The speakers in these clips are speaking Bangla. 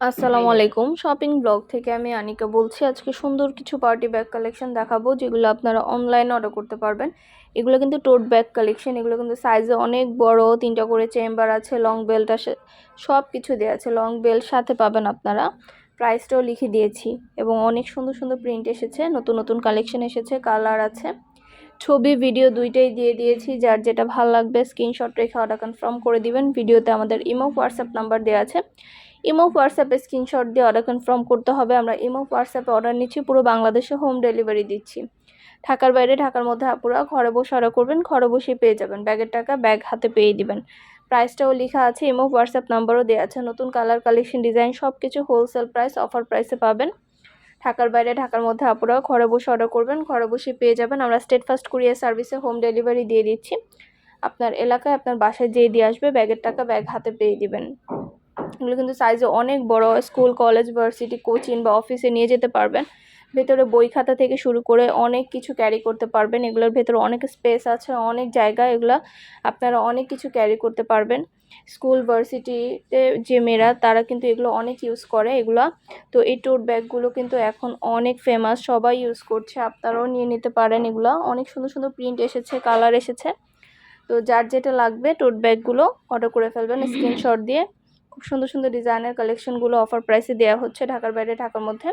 আসসালামু আলাইকুম। শপিং ব্লগ থেকে আমি আনিকা বলছি। আজকে সুন্দর কিছু পার্টি ব্যাগ কালেকশন দেখাবো যেগুলো আপনারা অনলাইনে অর্ডার করতে পারবেন। এগুলো কিন্তু টোট ব্যাগ কালেকশন এগুলো কিন্তু সাইজে অনেক বড়। তিনটা করে চেম্বার আছে লং বেল্ট আছে সব কিছু দেওয়া আছে। লং বেল্ট সাথে পাবেন আপনারা। প্রাইসটাও লিখে দিয়েছি এবং অনেক সুন্দর সুন্দর প্রিন্ট এসেছে। নতুন নতুন কালেকশন এসেছে কালার আছে। ছবি ভিডিও দুইটাই দিয়ে দিয়েছি। যার যেটা ভালো লাগবে স্ক্রিনশট রেখে অর্ডার কনফার্ম করে দিবেন। ভিডিওতে আমাদের ইমো হোয়াটসঅ্যাপ নাম্বার দেওয়া আছে। ইমো, হোয়াটসঅ্যাপে স্ক্রিনশট দিয়ে অর্ডার কনফার্ম করতে হবে। আমরা ইমো, হোয়াটসঅ্যাপে অর্ডার নিচ্ছি, পুরো বাংলাদেশে হোম ডেলিভারি দিচ্ছি। ঢাকার বাইরে, ঢাকার মধ্যে আপুরা ঘরে বসে অর্ডার করবেন, ঘরে বসেই পেয়ে যাবেন। ব্যাগের টাকা ব্যাগ হাতে পেয়ে দিবেন। প্রাইসটাও লেখা আছে, ইমো, হোয়াটসঅ্যাপ নাম্বারও দেওয়া আছে। নতুন কালার কালেকশন ডিজাইন সব কিছু হোলসেল প্রাইস অফার প্রাইসে পাবেন। ঢাকার বাইরে, ঢাকার মধ্যে আপুরা ঘরে বসে অর্ডার করবেন, ঘরে বসে পেয়ে যাবেন। আমরা স্টেট ফার্স্ট কুরিয়ার সার্ভিসে হোম ডেলিভারি দিয়ে দিচ্ছি। আপনার এলাকায়, আপনার বাসায় যেয়ে দিয়ে আসবে ব্যাগের টাকা ব্যাগ হাতে পেয়ে দিবেন। এগুলো কিন্তু সাইজে অনেক বড়। স্কুল কলেজ ভার্সিটি কোচিং বা অফিসে নিয়ে যেতে পারবেন। ভেতরে বই খাতা থেকে শুরু করে অনেক কিছু ক্যারি করতে পারবেন। এগুলোর ভেতরে অনেক স্পেস আছে অনেক জায়গা এগুলো আপনারা অনেক কিছু ক্যারি করতে পারবেন। স্কুল ভার্সিটিতে যে মেয়েরা তারা কিন্তু এগুলো অনেক ইউজ করে এগুলো। তো এই টোট ব্যাগগুলো কিন্তু এখন অনেক ফেমাস সবাই ইউজ করছে। আপনারাও নিয়ে নিতে পারেন এগুলো। অনেক সুন্দর সুন্দর প্রিন্ট এসেছে কালার এসেছে। তো যার যেটা লাগবে টোট ব্যাগগুলো অর্ডার করে ফেলবেন স্ক্রিনশট দিয়ে। সুন্দর সুন্দর ডিজাইনের কালেকশনগুলো অফার প্রাইসে দেওয়া হচ্ছে ঢাকার বাইরে, ঢাকার মধ্যে।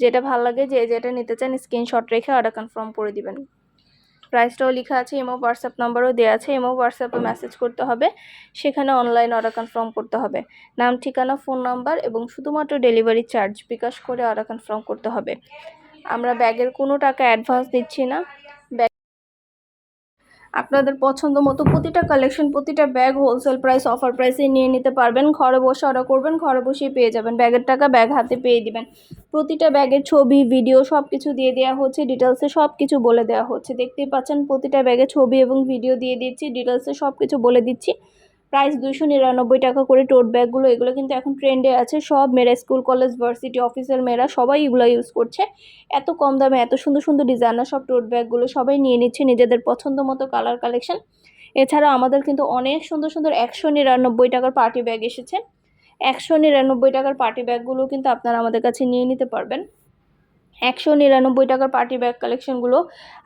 যেটা ভালো লাগে যে যেটা নিতে চান স্ক্রিনশট রেখে অর্ডার কনফার্ম করে দিবেন। প্রাইসটাও লেখা আছে ইমো হোয়াটসঅ্যাপ নাম্বারও দেওয়া আছে ইমো হোয়াটসঅ্যাপে মেসেজ করতে হবে। সেখানে অনলাইন অর্ডার কনফার্ম করতে হবে। নাম, ঠিকানা ফোন নাম্বার এবং শুধুমাত্র ডেলিভারি চার্জ বিকাশ করে অর্ডার কনফার্ম করতে হবে। আমরা ব্যাগের কোনো টাকা অ্যাডভান্স দিচ্ছি না। আপনাদের পছন্দ মতো প্রতিটা কালেকশন প্রতিটা ব্যাগ হোলসেল প্রাইস অফার প্রাইসে নিয়ে নিতে পারবেন। ঘরে বসে অর্ডার করবেন, ঘরে বসেই পেয়ে যাবেন। ব্যাগের টাকা ব্যাগ হাতে পেয়ে দিবেন। প্রতিটা ব্যাগের ছবি ভিডিও সব কিছু দিয়ে দেওয়া হচ্ছে ডিটেলসে সব কিছু বলে দেওয়া হচ্ছে। দেখতেই পাচ্ছেন, প্রতিটা ব্যাগে ছবি এবং ভিডিও দিয়ে দিচ্ছি ডিটেলসে সব কিছু বলে দিচ্ছি। প্রাইস দুশো নিরানব্বই টাকা করে টোট ব্যাগগুলো এগুলো কিন্তু এখন ট্রেন্ডে আছে। সব মেয়েরা স্কুল কলেজ ভার্সিটি অফিসের মেয়েরা সবাই এগুলো ইউজ করছে। এত কম দামে এত সুন্দর সুন্দর ডিজাইনার সব টোট ব্যাগগুলো সবাই নিয়ে নিচ্ছে নিজেদের পছন্দ মতো কালার কালেকশন এছাড়া আমাদের কিন্তু অনেক সুন্দর সুন্দর একশো নিরানব্বই টাকার পার্টি ব্যাগ এসেছে। একশো নিরানব্বই টাকার পার্টি ব্যাগগুলো কিন্তু আপনারা আমাদের কাছে নিয়ে নিতে পারবেন। একশো নিরানব্বই টাকার পার্টি ব্যাগ কালেকশনগুলো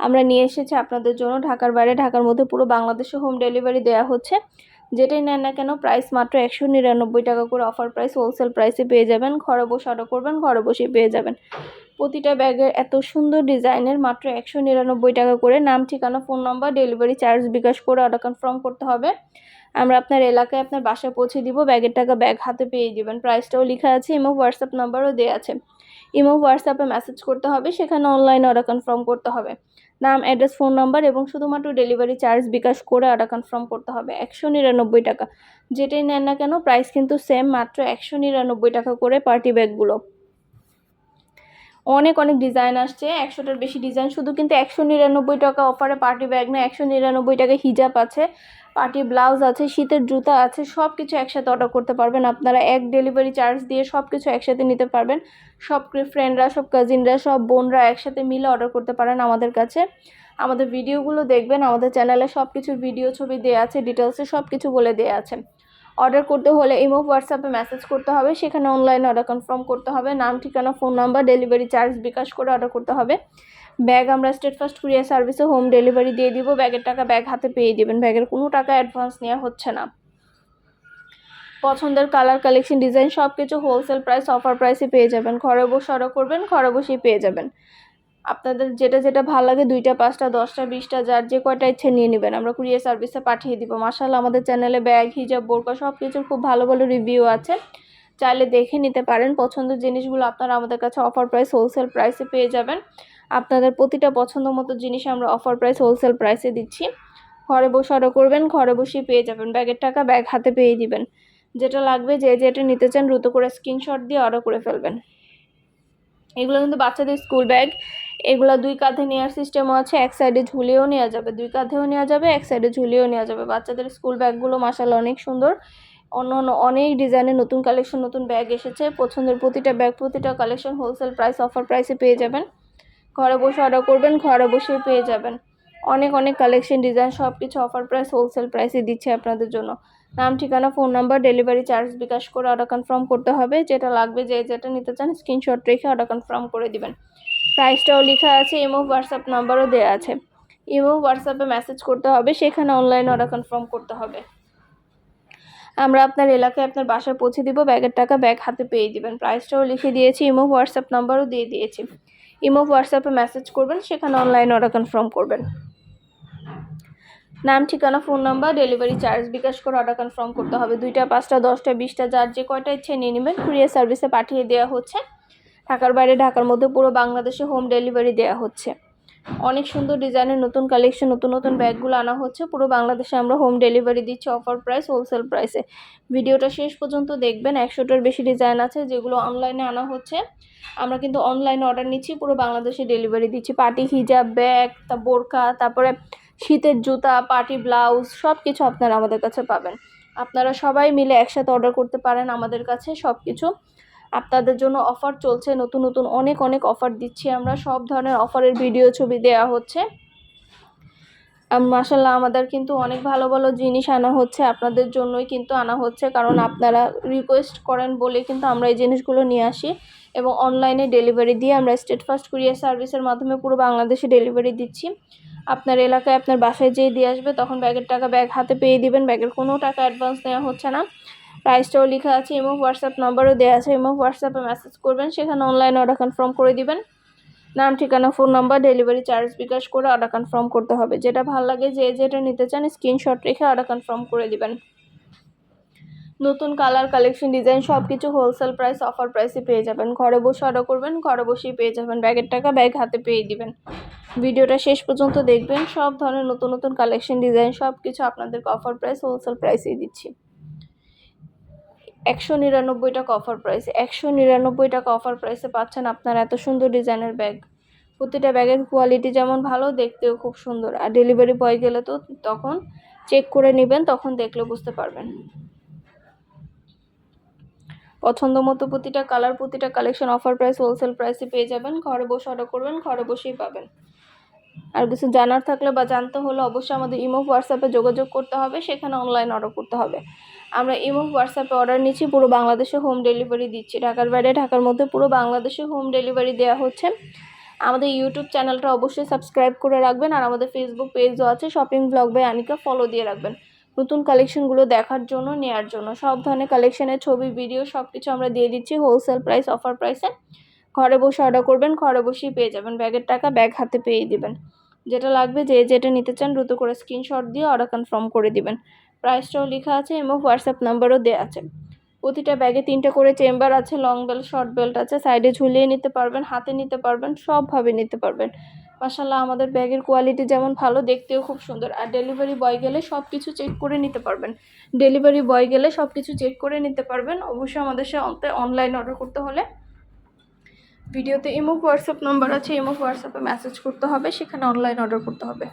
আমরা নিয়ে এসেছি আপনাদের জন্য। ঢাকার বাইরে, ঢাকার মধ্যে পুরো বাংলাদেশে হোম ডেলিভারি দেওয়া হচ্ছে। যেটাই নেন না কেন প্রাইস মাত্র একশো নিরানব্বই টাকা করে অফার প্রাইস হোলসেল প্রাইসে পেয়ে যাবেন। ঘরে বসে অর্ডার করবেন, ঘরে বসেই পেয়ে যাবেন। প্রতিটা ব্যাগের এত সুন্দর ডিজাইনের মাত্র একশো নিরানব্বই টাকা করে। নাম, ঠিকানা, phone number, delivery charge bKash করে অর্ডার কনফার্ম করতে হবে। আমরা আপনার এলাকায় আপনার বাসায় পৌঁছে দিব। ব্যাগের টাকা ব্যাগ হাতে পেয়ে দিবেন প্রাইসটাও লেখা আছে, ইমো, হোয়াটসঅ্যাপ নাম্বারও দেওয়া আছে। ইমো, হোয়াটসঅ্যাপে মেসেজ করতে হবে, সেখানে অনলাইন অর্ডার কনফার্ম করতে হবে। নাম অ্যাড্রেস ফোন নাম্বার এবং শুধুমাত্র ডেলিভারি চার্জ বিকাশ করে অর্ডার কনফার্ম করতে হবে। একশো নিরানব্বই টাকা। যেটাই নেন না কেন প্রাইস কিন্তু সেম মাত্র একশো নিরানব্বই টাকা করে পার্টি ব্যাগগুলো অনেক অনেক ডিজাইন আসছে। একশোটার বেশি ডিজাইন শুধু কিন্তু একশো নিরানব্বই টাকা অফারে পার্টি ব্যাগ না, একশো নিরানব্বই টাকা হিজাব আছে পার্টি ব্লাউজ আছে, শীতের জুতা আছে সব কিছু একসাথে অর্ডার করতে পারবেন। আপনারা এক ডেলিভারি চার্জ দিয়ে সব কিছু একসাথে নিতে পারবেন। সব ফ্রেন্ডরা সব কাজিনরা সব বোনরা একসাথে মিলে অর্ডার করতে পারেন আমাদের কাছে। আমাদের ভিডিওগুলো দেখবেন, আমাদের চ্যানেলে সব কিছু ভিডিও ছবি দেওয়া আছে ডিটেলসে সব কিছু বলে দেওয়া আছে। অর্ডার করতে হলে ইমো, হোয়াটসঅ্যাপে মেসেজ করতে হবে। সেখানে অনলাইন অর্ডার কনফার্ম করতে হবে। নাম, ঠিকানা phone number delivery charge bKash করে অর্ডার করতে হবে। ব্যাগ আমরা স্টেট ফার্স্ট কুরিয়ার সার্ভিসে হোম ডেলিভারি দিয়ে দিব। ব্যাগের টাকা ব্যাগ হাতে পেয়ে দেবেন। ব্যাগের কোনো টাকা অ্যাডভান্স নেওয়া হচ্ছে না। পছন্দের কালার কালেকশন ডিজাইন সব কিছু হোলসেল প্রাইস অফার প্রাইসে পেয়ে যাবেন। ঘরে বসে অর্ডার করবেন, ঘরে বসেই পেয়ে যাবেন। আপনাদের যেটা যেটা ভালো লাগে দুইটা, পাঁচটা, দশটা, বিশটা, যার যে কয়টা ইচ্ছে নিয়ে নেবেন। আমরা কুরিয়ার সার্ভিসে পাঠিয়ে দিব। মাসাল আমাদের চ্যানেলে ব্যাগ, হিজাব, বোরকা সব কিছুর খুব ভালো ভালো রিভিউ আছে। চাইলে দেখে নিতে পারেন। পছন্দের জিনিসগুলো আপনারা আমাদের কাছে অফার প্রাইস হোলসেল প্রাইসে পেয়ে যাবেন। আপনাদের প্রতিটা পছন্দ মতো জিনিস আমরা অফার প্রাইস হোলসেল প্রাইসে দিচ্ছি। ঘরে বসে অর্ডার করবেন, ঘরে বসেই পেয়ে যাবেন। ব্যাগের টাকা ব্যাগ হাতে পেয়ে দিবেন। যেটা লাগবে, যে যেটা নিতে চান, দ্রুত করে স্ক্রিনশট দিয়ে অর্ডার করে ফেলবেন। এগুলো কিন্তু বাচ্চাদের স্কুল ব্যাগ। এগুলো দুই কাঁধে নেওয়ার সিস্টেমও আছে, এক সাইডে ঝুলিয়েও নেওয়া যাবে। দুই কাঁধেও নেওয়া যাবে, এক সাইডে ঝুলিয়েও নেওয়া যাবে। বাচ্চাদের স্কুল ব্যাগগুলো মাসাল অনেক সুন্দর। অন্য অন্য অনেক ডিজাইনের নতুন কালেকশন নতুন ব্যাগ এসেছে। পছন্দের প্রতিটা ব্যাগ প্রতিটা কালেকশন হোলসেল প্রাইস অফার প্রাইসে পেয়ে যাবেন। ঘরে বসে অর্ডার করবেন, ঘরে বসেই পেয়ে যাবেন। অনেক অনেক কালেকশন ডিজাইন সব কিছু অফার প্রাইস হোলসেল প্রাইসে দিচ্ছে আপনাদের জন্য। নাম, ঠিকানা, phone number, delivery charge bKash করে অর্ডার কনফার্ম করতে হবে। যেটা লাগবে, যে যেটা নিতে চান স্ক্রিনশট রেখে অর্ডার কনফার্ম করে দিবেন। প্রাইসটাও লেখা আছে ইমো হোয়াটসঅ্যাপ নাম্বারও দেওয়া আছে। ইমো হোয়াটসঅ্যাপে মেসেজ করতে হবে, সেখানে অনলাইন অর্ডার কনফার্ম করতে হবে। আমরা আপনার এলাকায় আপনার বাসায় পৌঁছে দিব, ব্যাগের টাকা ব্যাগ হাতে পেয়ে দিবেন। প্রাইসটাও লিখে দিয়েছি ইমো হোয়াটসঅ্যাপ নাম্বারও দিয়ে দিয়েছি। ইমো হোয়াটসঅ্যাপে মেসেজ করবেন, সেখানে অনলাইন অর্ডার কনফার্ম করবেন। নাম, ঠিকানা, phone number, delivery charge bKash করে অর্ডার কনফার্ম করতে হবে। দুইটা, পাঁচটা, দশটা, বিশটা, যার যে কয়টা ইচ্ছে নিয়ে নেবেন কুরিয়ার সার্ভিসে পাঠিয়ে দেওয়া হচ্ছে। ঢাকার বাইরে, ঢাকার মধ্যে পুরো বাংলাদেশে হোম ডেলিভারি দেওয়া হচ্ছে। অনেক সুন্দর ডিজাইনের নতুন কালেকশন নতুন নতুন ব্যাগগুলো আনা হচ্ছে। পুরো বাংলাদেশে আমরা হোম ডেলিভারি দিচ্ছি অফার প্রাইস হোলসেল প্রাইসে ভিডিওটা শেষ পর্যন্ত দেখবেন, একশোটার বেশি ডিজাইন আছে যেগুলো অনলাইনে আনা হচ্ছে। আমরা কিন্তু অনলাইনে অর্ডার নিচ্ছি, পুরো বাংলাদেশে ডেলিভারি দিচ্ছি। পার্টি হিজাব, ব্যাগ, তা বোরকা তারপরে শীতের জুতা, পার্টি ব্লাউজ সব কিছু আপনারা আমাদের কাছে পাবেন। আপনারা সবাই মিলে একসাথে অর্ডার করতে পারেন আমাদের কাছে সব কিছু আপনাদের জন্য অফার চলছে, নতুন নতুন অনেক অনেক অফার দিচ্ছি আমরা। সব ধরনের অফারের ভিডিও ছবি দেয়া হচ্ছে। মাসাল্লাহ আমাদের কিন্তু অনেক ভালো ভালো জিনিস আনা হচ্ছে, আপনাদের জন্যই কিন্তু আনা হচ্ছে, কারণ আপনারা রিকোয়েস্ট করেন বলে কিন্তু আমরা এই জিনিসগুলো নিয়ে আসি এবং অনলাইনে ডেলিভারি দিয়ে আমরা স্টেট ফার্স্ট কুরিয়ার সার্ভিসের মাধ্যমে পুরো বাংলাদেশে ডেলিভারি দিচ্ছি। আপনার এলাকায় আপনার বাসায় যেয়ে দিয়ে আসবে, তখন ব্যাগের টাকা ব্যাগ হাতে পেয়ে দিবেন ব্যাগের কোনো টাকা অ্যাডভান্স নেওয়া হচ্ছে না। প্রাইসটাও লেখা আছে, এবং হোয়াটসঅ্যাপ নাম্বারও দেওয়া আছে, এবং হোয়াটসঅ্যাপে মেসেজ করবেন, সেখানে অনলাইন অর্ডার কনফার্ম করে দিবেন। নাম, ঠিকানা, phone number delivery charge bKash করে অর্ডার কনফার্ম করতে হবে। যেটা ভালো লাগে, যে যেটা নিতে চান স্ক্রিনশট রেখে অর্ডার কনফার্ম করে দিবেন। নতুন কালার কালেকশন ডিজাইন সব কিছু হোলসেল প্রাইস অফার প্রাইসে পেয়ে যাবেন। ঘরে বসে অর্ডার করবেন, ঘরে বসেই পেয়ে যাবেন। ব্যাগের টাকা ব্যাগ হাতে পেয়ে দিবেন। ভিডিওটা শেষ পর্যন্ত দেখবেন। সব ধরনের নতুন নতুন কালেকশন ডিজাইন সব কিছু আপনাদেরকে অফার প্রাইস হোলসেল প্রাইসেই দিচ্ছি। একশো নিরানব্বই টাকা অফার প্রাইসে একশো নিরানব্বই টাকা অফার প্রাইসে পাচ্ছেন আপনারা এত সুন্দর ডিজাইনের ব্যাগ প্রতিটা ব্যাগের কোয়ালিটি যেমন ভালো, দেখতেও খুব সুন্দর। আর ডেলিভারি বয় গেলে তো তখন চেক করে নেবেন, তখন দেখলে বুঝতে পারবেন। পছন্দ মতো প্রতিটা কালার প্রতিটা কালেকশন অফার প্রাইস হোলসেল প্রাইসে পেয়ে যাবেন। ঘরে বসে অর্ডার করবেন, ঘরে বসেই পাবেন। আর কিছু জানার থাকলে বা জানতে হলে অবশ্যই আমাদের ইমো, হোয়াটসঅ্যাপে যোগাযোগ করতে হবে, সেখানে অনলাইন অর্ডার করতে হবে। আমরা ইমো, হোয়াটসঅ্যাপে অর্ডার নিচ্ছি, পুরো বাংলাদেশে হোম ডেলিভারি দিচ্ছি। ঢাকার বাইরে, ঢাকার মধ্যে পুরো বাংলাদেশে হোম ডেলিভারি দেওয়া হচ্ছে। আমাদের ইউটিউব চ্যানেলটা অবশ্যই সাবস্ক্রাইব করে রাখবেন, আর আমাদের ফেসবুক পেজও আছে shopping blog by Anika follow দিয়ে রাখবেন। নতুন কালেকশনগুলো দেখার জন্য, নেয়ার জন্য। সব ধরনের কালেকশনের ছবি ভিডিও সব কিছু আমরা দিয়ে দিচ্ছি হোলসেল প্রাইস অফার প্রাইসে ঘরে বসে অর্ডার করবেন, ঘরে বসেই পেয়ে যাবেন। ব্যাগের টাকা ব্যাগ হাতে পেয়ে দিবেন। যেটা লাগবে, যে যেটা নিতে চান, দ্রুত করে স্ক্রিনশট দিয়ে অর্ডার কনফার্ম করে দিবেন। প্রাইসটাও লেখা আছে এবং হোয়াটসঅ্যাপ নাম্বারও দেওয়া আছে। প্রতিটা ব্যাগে তিনটে করে চেম্বার আছে, লং বেল্ট, শর্ট বেল্ট আছে, সাইডে ঝুলিয়ে নিতে পারবেন, হাতে নিতে পারবেন, সবভাবে নিতে পারবেন। মাসাল্লাহ আমাদের ব্যাগের কোয়ালিটি যেমন ভালো, দেখতেও খুব সুন্দর। আর ডেলিভারি বয় গেলে সব কিছু চেক করে নিতে পারবেন। ডেলিভারি বয় গেলে সব কিছু চেক করে নিতে পারবেন। অবশ্যই আমাদের সাথে অনলাইন অর্ডার করতে হলে। ভিডিওতে ইমো, হোয়াটসঅ্যাপ নাম্বার আছে, ইমো, হোয়াটসঅ্যাপে মেসেজ করতে হবে, সেখানে অনলাইন অর্ডার করতে হবে।